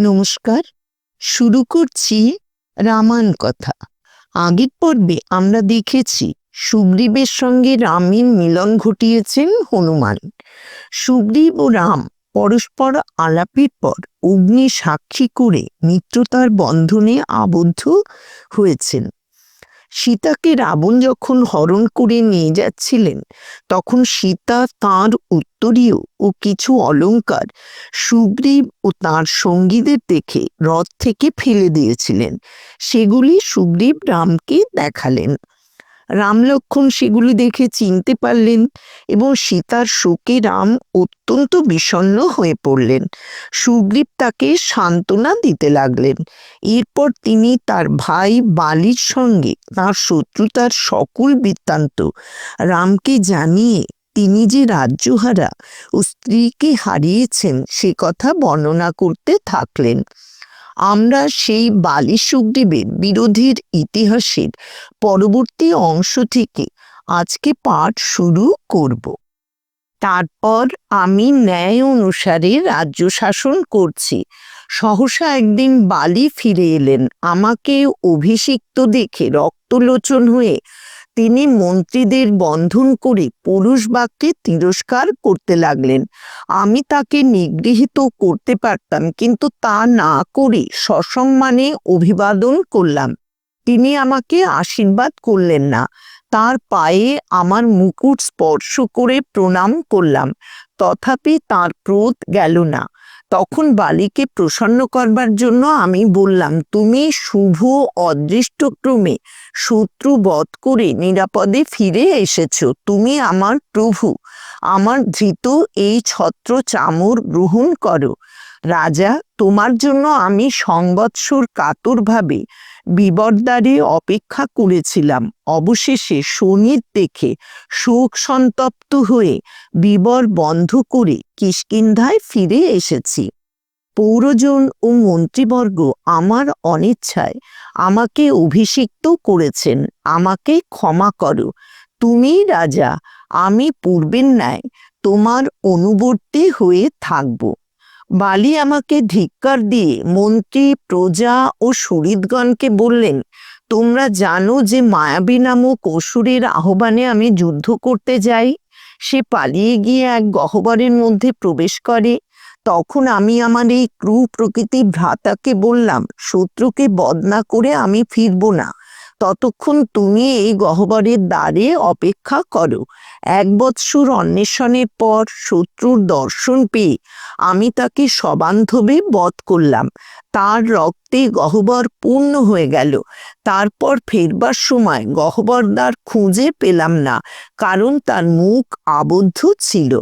নমস্কার। শুরু করছি রামায়ণ কথা। আগের পর্বে আমরা দেখেছি সুগ্রীবের সঙ্গে রামের মিলন ঘটিয়েছেন হনুমান। সুগ্রীব ও রাম পরস্পর আলাপের পর অগ্নি সাক্ষী করে মিত্রতার বন্ধনে আবদ্ধ হয়েছেন। সীতাকে রাবণ যখন হরণ করে নিয়ে যাচ্ছিলেন, তখন সীতা তার উত্তরীয় ও কিছু অলঙ্কার সুগ্রীব ও তার সঙ্গীদের দেখে রথ থেকে ফেলে দিয়েছিলেন। সেগুলি সুগ্রীব রামকে দেখালেন। রাম লক্ষণ সেগুলি দেখে চিনতে পারলেন এবং সীতার শোকে রাম অত্যন্ত বিষণ্ণ হয়ে পড়লেন। সুগ্রীব তাকে সান্ত্বনা দিতে লাগলেন। এরপর তিনি তার ভাই বালির সঙ্গে তার শত্রুতার সকল বৃত্তান্ত, রামকে জানিয়ে তিনি যে রাজ্যহারা ও স্ত্রীকে হারিয়েছেন সে কথা বর্ণনা করতে থাকলেন। আমরা সেই বালি সুগ্রীবের বিরোধীর ইতিহাসের পরবর্তী অংশ থেকে আজকে পাঠ শুরু করব। তারপর আমি ন্যায় অনুসারে রাজ্য শাসন করছি। সহসা একদিন বালি ফিরে এলেন। আমাকে অভিষিক্ত দেখে রক্তলোচন হয়ে তিনি মন্ত্রীদের বন্ধন করে পুরুষ বাক্যে তিরস্কার করতে লাগলেন। আমি তাকে নিগৃহীত করতে পারতাম, কিন্তু তা না করে সসম্মানে অভিবাদন করলাম। তিনি আমাকে আশীর্বাদ করলেন না। তার পায়ে আমার মুকুট স্পর্শ করে প্রণাম করলাম। তথাপি তার ক্রোধ গেল না। তখন বালিকে প্রসন্ন করবার জন্য আমি বললাম, তুমি শুভ অদৃষ্টক্রমে শত্রু বধ করে নিরাপদে ফিরে এসেছ। তুমি আমার প্রভু। আমার ধৃত এই ছত্র চামর গ্রহণ করো। রাজা, তোমার জন্য আমি সংবৎসর কাতরভাবে বিবরদ্বারে অপেক্ষা করেছিলাম। অবশেষে শনির দেখে শোক সন্তপ্ত হয়ে বিবর বন্ধ করে কিষ্কিন্ধায় ফিরে এসেছি। পৌরজন ও মন্ত্রীবর্গ আমার অনিচ্ছায় আমাকে অভিষিক্ত করেছেন। আমাকে ক্ষমা করো। তুমি রাজা, আমি পূর্বের ন্যায় তোমার অনুবর্তী হয়ে থাকব। বালি আমাকে ধিক্কার দিয়ে মন্ত্রী, প্রজা ও সুহৃদগণকে বললেন, তোমরা জানো যে মায়াবী নামক অসুরের আহ্বানে আমি যুদ্ধ করতে যাই। সে পালিয়ে গিয়ে এক গহ্বরের মধ্যে প্রবেশ করে। তখন আমি আমার এই ক্রু প্রকৃতি ভ্রাতাকে বললাম, শত্রুকে বদনা করে আমি ফিরব না। ততক্ষণ তুমি এই গহ্বরের দ্বারে অপেক্ষা করো। এক বৎসর অন্বেষণের পর শত্রুর দর্শন পেয়ে আমি তাকে সবান্ধবে বধ করলাম। তার রক্তে গহ্বর পূর্ণ হয়ে গেল। তারপর ফেরবার সময় গহ্বর দ্বার খুঁজে পেলাম না, কারণ তার মুখ আবদ্ধ ছিল।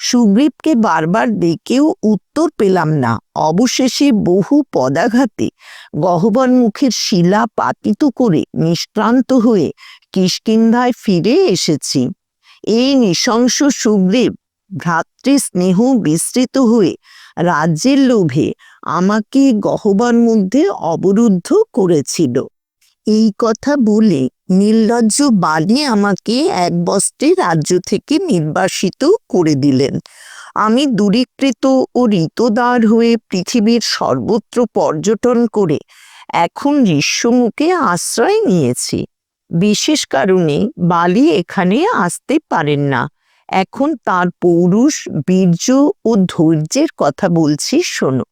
সুগ্রীবকে বারবার ডেকেও উত্তর পেলাম না। অবশেষে বহু পদাঘাতে গহ্বর মুখের শিলা পাতিত করে নিষ্ক্রান্ত হয়ে কিষ্কিন্ধায় ফিরে এসেছি। এই নৃশংস সুগ্রীব ভ্রাতৃ স্নেহ বিস্তৃত হয়ে রাজ্যের লোভে আমাকে গহ্বর মধ্যে অবরুদ্ধ করেছিল। এই কথা বলে নির্লজ্জ বালি আমাকে এক বস্ত্রে রাজ্য থেকে নির্বাসিত করে দিলেন। আমি দূরীকৃত ও ঋতদার হয়ে পৃথিবীর সর্বত্র পর্যটন করে এখন ঋষ্যমুখে আশ্রয় নিয়েছি। বিশেষ কারণে বালি এখানে আসতে পারেন না। এখন তার পৌরুষ, বীর্য ও ধৈর্যের কথা বলছি, শোনো।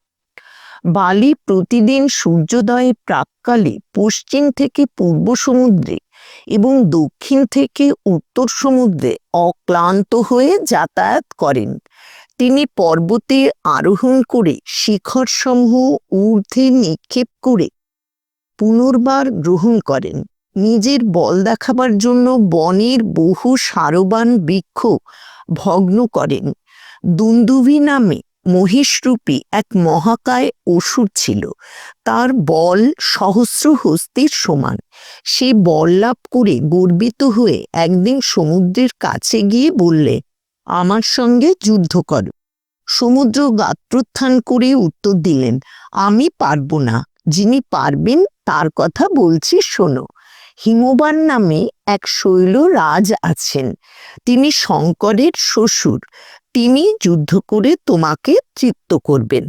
বালি প্রতিদিন সূর্যোদয়ের প্রাককালে পশ্চিম থেকে পূর্ব সমুদ্রে এবং দক্ষিণ থেকে উত্তর সমুদ্রে অক্লান্ত হয়ে যাতায়াত করেন। তিনি পর্বতে আরোহণ করে শিখরসমূহ ঊর্ধ্বে নিক্ষেপ করে পুনর্বার গ্রহণ করেন। নিজের বল দেখাবার জন্য বনের বহু সারবান বৃক্ষ ভগ্ন করেন। দুন্দুভি নামে মহিষরূপী এক মহাকায় অসুর ছিল। তার বল সহস্র হস্তির সমান। সে বল লাভ করে গর্বিত হয়ে একদিন সমুদ্রের কাছে গিয়ে বললে, আমার সঙ্গে যুদ্ধ কর। সমুদ্র গাত্রোত্থান করে উত্তর দিলেন, আমি পারব না। যিনি পারবেন তার কথা বলছি শোনো। হিমবান নামে এক শৈল রাজ আছেন। তিনি শঙ্করের শ্বশুর। তিনি যুদ্ধ করে তোমাকে চিত্ত করবেন।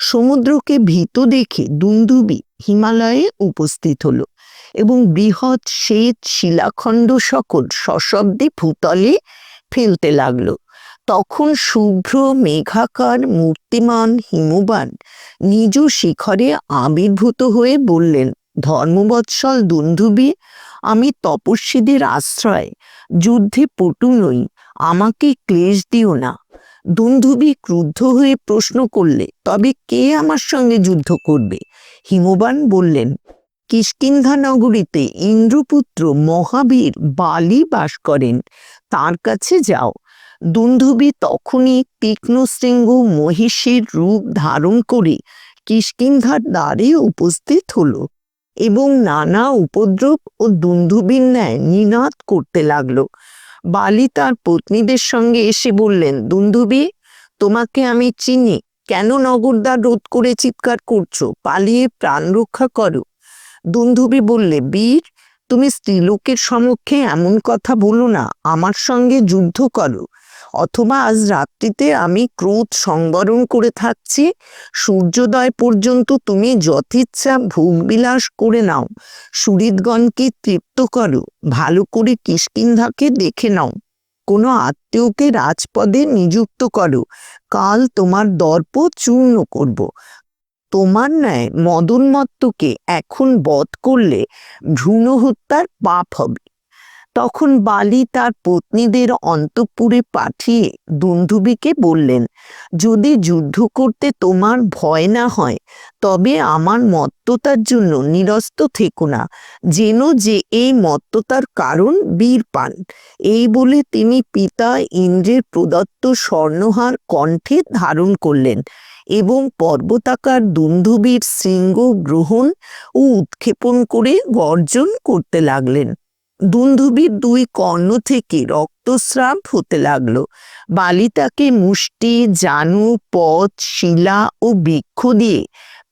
সমুদ্রকে ভীত দেখে দুন্দুবি হিমালয়ে উপস্থিত হলো এবং বৃহৎ শ্বেত শিলাখণ্ড সকল সশব্দে ভূতলে ফেলতে লাগল। তখন শুভ্র, মেঘাকার, মূর্তিমান হিমবান নিজ শিখরে আবির্ভূত হয়ে বললেন, ধর্মবৎসল দুন্দুবি আমি তপস্বীদের আশ্রয়, যুদ্ধে পটু নই, আমাকে ক্লেশ দিও না। দুন্ধুবি ক্রুদ্ধ হয়ে প্রশ্ন করলে, তবে কে আমার সঙ্গে যুদ্ধ করবে? হিমবান বললেন, কিষ্কিন্ধা নগরীতে ইন্দ্রপুত্র মহাবীর বালি বাস করেন, তার কাছে যাও। দুন্ধুবি তখনই তীক্ষ্ণ শৃঙ্গ মহিষীর রূপ ধারণ করে কিষ্কিন্ধার দ্বারে উপস্থিত হলো। এবং নানা উপদ্রব ও দুন্ধুবির ন্যায় নিনাদ করতে লাগল। বালি তার পত্নীদের সঙ্গে এসে বললেন, দুন্ধুবি, তোমাকে আমি চিনি। কেন নগরদ্বার রোধ করে চিৎকার করছ? পালিয়ে প্রাণ রক্ষা করো। দুন্ধুবি বললে, বীর, তুমি স্ত্রীলোকের সমক্ষে এমন কথা বলো না। আমার সঙ্গে যুদ্ধ করো। অথবা আজ রাত্রিতে আমি ক্রোধ সংবরণ করে থাকছি, সূর্যোদয় পর্যন্ত তুমি যথেচ্ছা ভোগবিলাস করে নাও। সুহৃদগণকে তৃপ্ত করো, ভালো করে কিষ্কিন্ধাকে দেখে নাও। কোনো আত্মীয়কে রাজপদে নিযুক্ত করো। কাল তোমার দর্প চূর্ণ করব। তোমার ন্যায় মদনমত্তকে এখন বধ করলে ভ্রূণ হত্যার পাপ হবে। তখন বালি তার পত্নীদের অন্তঃপুরে পাঠিয়ে দুন্ধুবিকে বললেন, যদি যুদ্ধ করতে তোমার ভয় না হয়, তবে আমার মত্ততার জন্য নিরস্ত থেকো না, যেন যে এই মত্ততার কারণ বীর পান। এই বলে তিনি পিতা ইন্দ্রের প্রদত্ত স্বর্ণহার কণ্ঠে ধারণ করলেন এবং পর্বতাকার দুন্ধুবির শৃঙ্গ গ্রহণ ও উৎক্ষেপণ করে গর্জন করতে লাগলেন। দুন্ধুবির দুই কর্ণ থেকে রক্তস্রাব হতে লাগল। বালি তাকে মুষ্টি, জানু, পথ, শিলা ও বৃক্ষ দিয়ে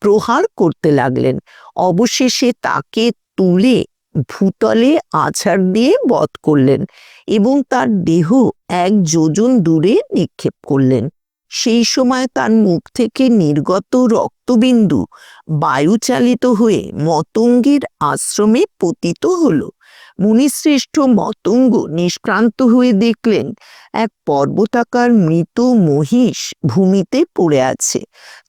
প্রহার করতে লাগলেন। অবশেষে তাকে তুলে ভূতলে আছাড় দিয়ে বধ করলেন এবং তার দেহ এক যোজন দূরে নিক্ষেপ করলেন। সেই সময় তার মুখ থেকে নির্গত রক্তবিন্দু বায়ুচালিত হয়ে মতঙ্গের আশ্রমে পতিত হলো। মুনিশ্রেষ্ঠ মতঙ্গ নিষ্ক্রান্ত হয়ে দেখলেন, এক পর্বতাকার মৃত মহিষ ভূমিতে পড়ে আছে।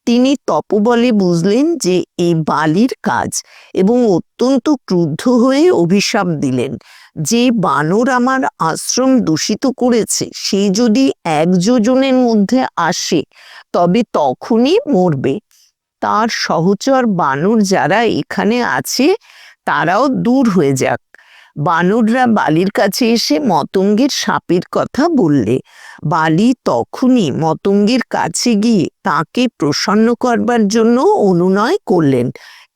তিনি তপবলে বুঝলেন যে এই বালির কাজ এবং অত্যন্ত ক্রুদ্ধ হয়ে অভিশাপ দিলেন। যে বানর আমার আশ্রম দূষিত করেছে, সে যদি এক যোজনের মধ্যে আসে, তবে তখনই মরবে। তার সহচর বানর যারা এখানে আছে, তারাও দূর হয়ে যাক। বানররা বালির কাছে এসে মতঙ্গের সাপের কথা বললে। বালি তখনই মতঙ্গের কাছে গিয়ে তাকে প্রসন্ন করবার জন্য অনুনয় করলেন,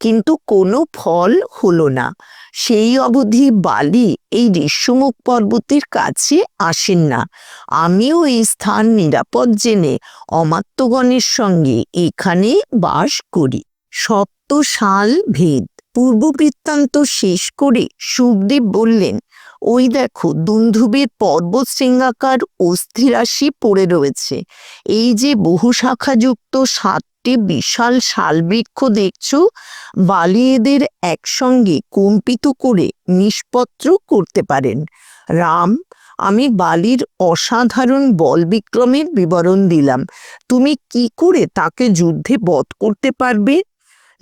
কিন্তু কোনো ফল হলো না। সেই অবধি বালি এই ঋষ্যমুখ পর্বতের কাছে আসেন না। আমিও এই স্থান নিরাপদ জেনে অমাত্যগণের সঙ্গে এখানে বাস করি। সপ্ত সাল ভেদ। পূর্ব বৃত্তান্ত শেষ করে সুখদেব বললেন, ওই দেখো, দুন্ধুবের পর্বত শৃঙ্গাকার অস্থিরাশি পড়ে রয়েছে। এই যে বহু শাখাযুক্ত সাতটি বিশাল শালবৃক্ষ দেখছ, বালি এদের একসঙ্গে কম্পিত করে নিষ্পত্র করতে পারেন। রাম, আমি বালির অসাধারণ বল বিক্রমের বিবরণ দিলাম। তুমি কি করে তাকে যুদ্ধে বধ করতে পারবে?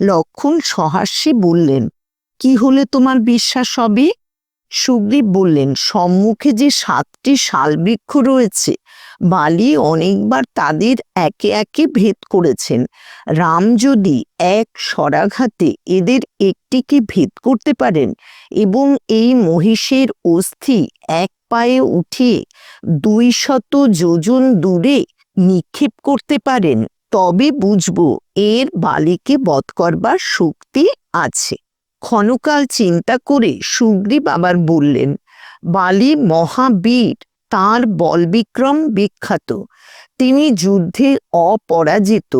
লক্ষণ সহাস্যে বললেন, কি হলে তোমার বিশ্বাস হবে? সুগ্রীব বললেন, সম্মুখে যে সাতটি শালবৃক্ষ রয়েছে, বালি অনেকবার তাদের একে একে ভেদ করেছেন। রাম যদি এক সরাঘাতে এদের একটিকে ভেদ করতে পারেন এবং এই মহিষের অস্থি এক পায়ে উঠিয়ে দুই শত যোজন দূরে নিক্ষেপ করতে পারেন তবে বুঝব এর বালিকে বধ করবার শক্তি আছে। ক্ষণকাল চিন্তা করে সুগ্রীব আবার বললেন, বালি মহাবীর, তার বলবিক্রম বিখ্যাত। তিনি যুদ্ধে অপরাজিত।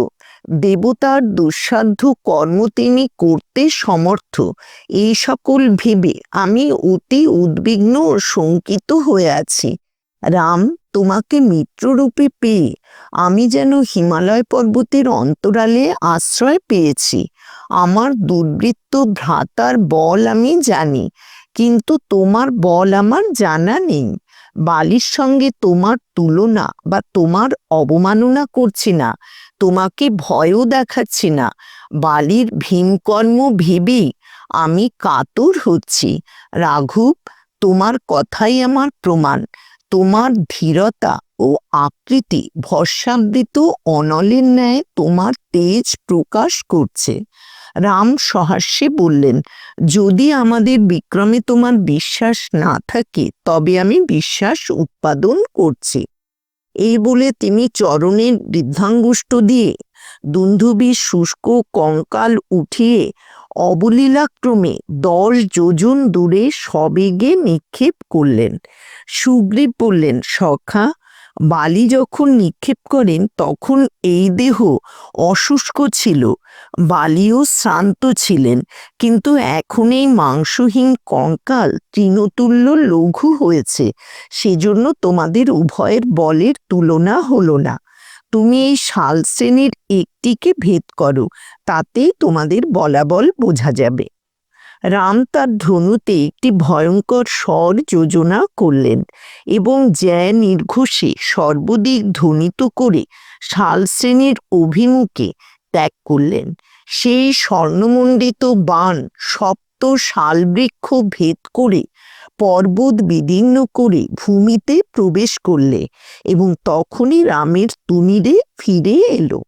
দেবতার দুঃসাধ্য কর্ম তিনি করতে সমর্থ। এই সকল ভেবে আমি অতি উদ্বিগ্ন ও শঙ্কিত হয়ে আছি। রাম, তোমাকে মিত্ররূপে পেয়ে আমি যেন হিমালয় পর্বতের অন্তরালে আশ্রয় পেয়েছি। আমার দুর্বৃত্ত ভ্রাতার বল আমি জানি, কিন্তু তোমার বল আমার জানা নেই। বালির সঙ্গে তোমার তুলনা বা তোমার অবমাননা করছি না, তোমাকে ভয়ও দেখাচ্ছি না। বালির ভীমকর্ম ভেবেই আমি কাতর হচ্ছি। রাঘব, তোমার কথাই আমার প্রমাণ। তোমার ধীরতা ও আকৃতি ভস্মাবৃত অনলের ন্যায় তোমার তেজ প্রকাশ করছে। রাম সহাস্যে বললেন, যদি আমাদের বিক্রমে তোমার বিশ্বাস না থাকে, তবে আমি বিশ্বাস উৎপাদন করছি। এই বলে তিনি চরণের বৃদ্ধাঙ্গুষ্ট দিয়ে দুন্ধুবির শুষ্ক কঙ্কাল উঠিয়ে অবলীলাক্রমে দশ যোজন দূরে সবেগে নিক্ষেপ করলেন। সুগ্রীব বললেন, সখা, বালি যখন নিক্ষেপ করেন, তখন এই দেহ অশুষ্ক ছিল। বালিও শ্রান্ত ছিলেন, কিন্তু এখন এই মাংসহীন কঙ্কাল তৃণতুল্য লঘু হয়েছে। সেজন্য তোমাদের উভয়ের বলের তুলনা হলো না। তুমি এই শাল শ্রেণির একটিকে ভেদ করো, তাতেই তোমাদের বলাবল বোঝা যাবে। রাম তার ধনুতে একটি ভয়ঙ্কর স্বর যোজনা করলেন এবং জ্যা নির্ঘোষে সর্বদিক ধ্বনিত করে শাল শ্রেণির অভিমুখে ত্যাগ করলেন। সেই স্বর্ণমণ্ডিত বান সপ্ত শালবৃক্ষ ভেদ করে পর্বত বিদীর্ণ করে ভূমিতে প্রবেশ করলে এবং তখনই রামের তুনিরে ফিরে এলো।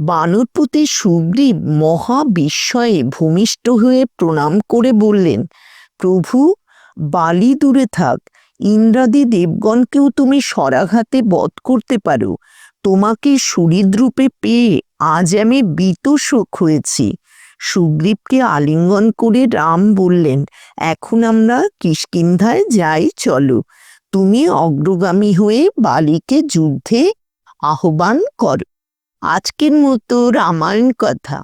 বানরপতি সুগ্রীব মহা বিস্ময়ে ভূমিষ্ঠ হয়ে প্রণাম করে বললেন, প্রভু, বালি দূরে থাক, ইন্দ্রাদি দেবগণকেও তুমি সরাঘাতে বধ করতে পারো। তোমাকে সুহৃদরূপে পেয়ে আজ আমি বিতশোক হয়েছি। সুগ্রীবকে আলিঙ্গন করে রাম বললেন, এখন আমরা কিষ্কিন্ধায় যাই, চলো। তুমি অগ্রগামী হয়ে বালিকে যুদ্ধে আহ্বান করো। আজকের মতো রামায়ণ কথা।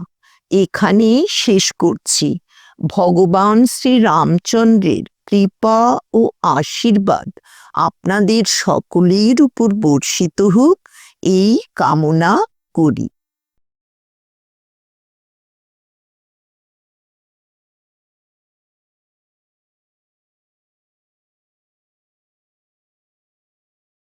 এখানেই শেষ করছি। ভগবান শ্রী রামচন্দ্রের কৃপা ও আশীর্বাদ আপনাদের সকলের উপর বর্ষিত হোক, এই কামনা করি।